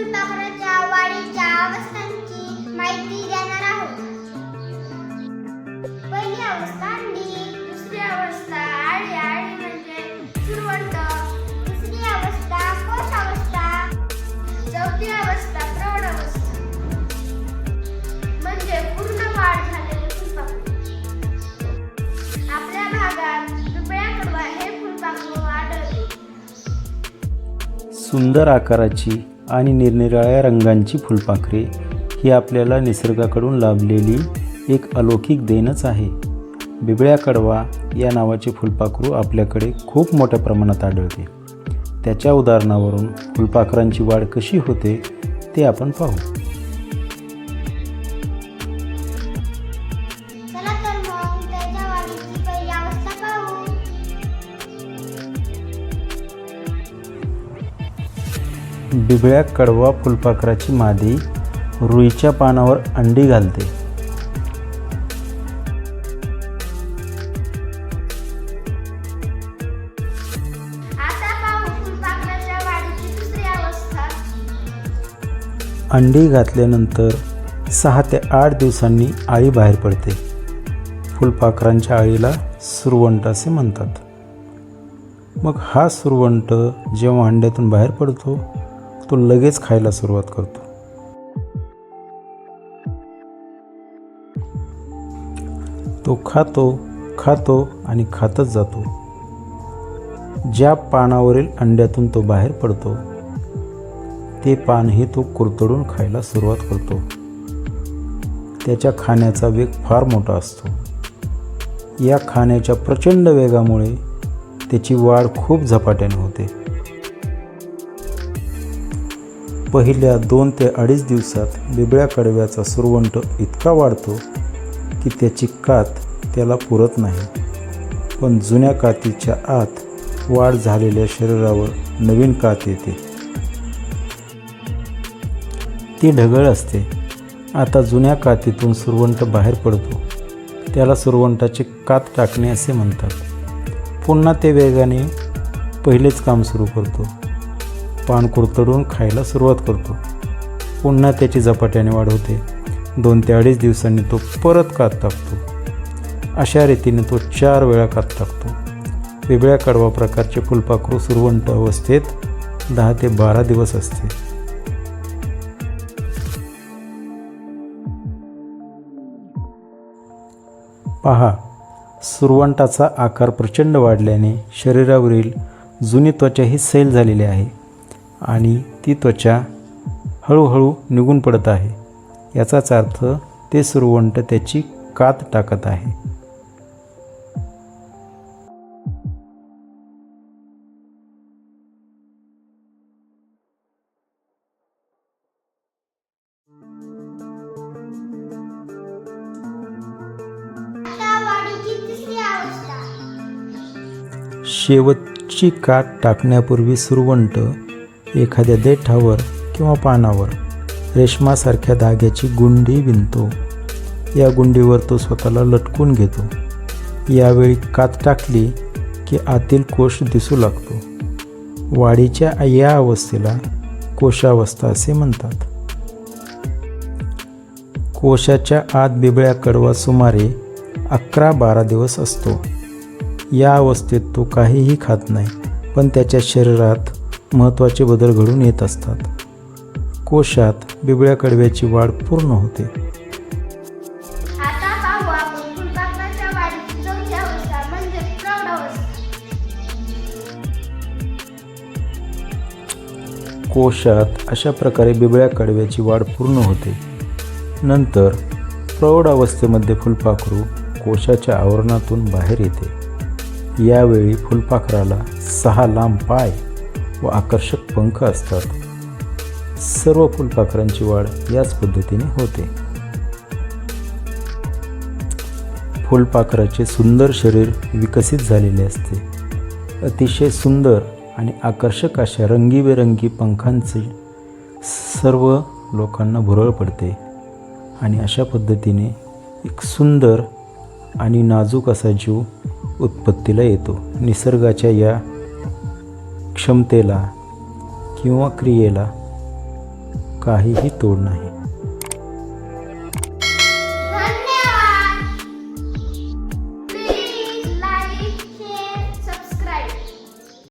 फुलपाखराच्या वाढीच्या अवस्थांची माहिती देणार आहोत. पहिली अवस्था अंडी दुसरी अवस्था आळी आळी म्हणजे सुरवंत तिसरी अवस्था कोश अवस्था चौथी अवस्था प्रौढ अवस्था म्हणजे पूर्ण वाढ झालेले फुलपाखरू. आपल्या भागात दुबळ्या कडवा हे फुलपाखरू आढळते. सुंदर आकाराची आणि निरनिराळ्या रंगांची फुलपाखरे ही आपल्याला निसर्गाकडून लाभलेली एक अलौकिक देणच आहे. बिबळ्या कडवा या नावाचे फुलपाखरू आपल्याकडे खूप मोठ्या प्रमाणात आढळते. त्याच्या उदाहरणावरून फुलपाखरांची वाढ कशी होते ते आपण पाहू. बिबळ्या कडवा फुलपाखराची मादी रुईच्या पानावर अंडी घालते. अंडी घातल्यानंतर सहा ते आठ दिवसांनी आळी बाहेर पडते. फुलपाखरांच्या आळीला सुरवंट असे म्हणतात. मग हा सुरवंट जेव्हा अंड्यातून बाहेर पडतो तो लगेच खायला सुरुवात करतो. तो खातो खातो आणि खातच जातो. ज्या पानावरील अंड्यातून तो बाहेर पडतो ते पानही तो कुरतडून खायला सुरुवात करतो. त्याच्या खाण्याचा वेग फार मोठा असतो. या खाण्याच्या प्रचंड वेगामुळे त्याची वाढ खूप झपाट्याने होते. पहिल्या दोन ते अडीच दिवसात बिबळ्या कडव्याचा सुरवंट इतका वाढतो की त्याची कात त्याला पुरत नाही. पण जुन्या कातीच्या आत वाढ झालेल्या शरीरावर नवीन कात येते. ती ढगळ असते. आता जुन्या कातीतून सुरवंट बाहेर पडतो. त्याला सुरवंटाचे कात टाकणे असे म्हणतात. पुन्हा ते वेगाने पहिलेच काम सुरू करतो. पान कुरतडून खायला सुरुवात करतो. पुन्हा त्याची झपाट्याने वाढ होते. दोन ते अडीच दिवसांनी तो परत कात टाकतो. अशा रीतीने तो चार वेळा कात टाकतो. वेगळ्या कडवा प्रकारचे फुलपाखरू सुरवंट अवस्थेत दहा ते बारा दिवस असते. पहा सुरवंटाचा आकार प्रचंड वाढल्याने शरीरावरील जुनी त्वचा ही सैल झालेली आहे. आणि ती त्वचा हळूहळू निघून पडत आहे. याचाच अर्थ ते सुरवंट त्याची कात टाकत आहे. शेवटची कात टाकण्यापूर्वी सुरवंट एखाद्या देठावर किंवा पानावर रेशमासारख्या धाग्याची गुंडी विणतो. या गुंडीवर तो स्वतःला लटकून घेतो. यावेळी कात टाकली की आतील कोश दिसू लागतो. वाढीच्या या अवस्थेला कोशावस्था असे म्हणतात. कोशाच्या आत बिबळ्या कडवा सुमारे अकरा बारा दिवस असतो. या अवस्थेत तो काहीही खात नाही पण त्याच्या शरीरात महत्त्वाचे बदल घडून येत असतात. कोशात बिबळ्या कडव्याची वाढ पूर्ण होते. म्हणजे कोशात अशा प्रकारे बिबळ्या कडव्याची वाढ पूर्ण होते. नंतर प्रौढ अवस्थेमध्ये फुलपाखरू कोशाच्या आवरणातून बाहेर येते. यावेळी फुलपाखराला सहा लांब पाय व आकर्षक पंख असतात. सर्व फुलपाखरांची वाढ याच पद्धतीने होते. फुलपाखराचे सुंदर शरीर विकसित झालेले असते. अतिशय सुंदर आणि आकर्षक अशा रंगीबेरंगी पंखांचे सर्व लोकांना भुरळ पडते आणि अशा पद्धतीने एक सुंदर आणि नाजूक असा जीव उत्पत्तीला येतो. निसर्गाच्या या क्षमतेला किंवा क्रियेला काहीही तोड नाही.